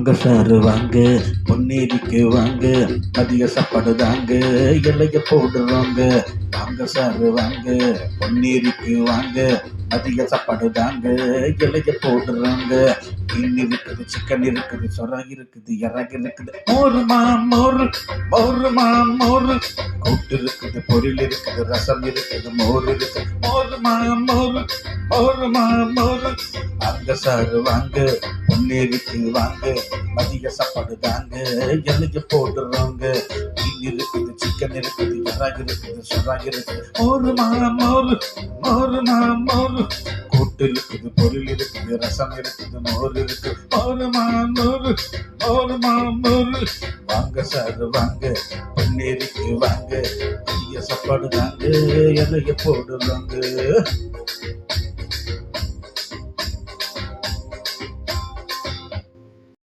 வாங்க சாரு வாங்க பொன்னேரிக்கு வாங்க மதிய சாப்பாடு தாங்க எல்லைய போடுறோங்க. வாங்க சாரு வாங்க பொன்னேரிக்கு வாங்க மதிய சாப்பாடு தாங்க இலைய போடுறோங்க. மீன் இருக்குது சிக்கன் இருக்குது சொரா இருக்குது இறகு இருக்குது. மோருமா மோரு மோருமா மோரு. கூட்டு இருக்குது பொரியல் இருக்குது ரசம் இருக்குது மோர் இருக்குது. மோருமா மோரு மோருமா மோரு. வாங்க சாரு வாங்க பொன்னேரிக்கு வாங்க மதிய சாப்பாடு தாங்க. எல்லைய போடுறோங்க மீன் இருக்குது சிக்கன் இருக்குது இறாகு இருக்குது சுறாக இருக்குது. ஒரு மாம் ஒரு ஒரு மாம் ஒரு கூட்டு இருக்குது பொருள் இருக்குது ரசம் இருக்குது மோர் இருக்குது. ஒரு மாம் ஒரு ஒரு மாம் ஒரு வாங்க சார் வாங்க. பன்னீருக்கு வாங்க. மதிய சாப்பாடு தாங்க. எல்லைய போடுறோங்க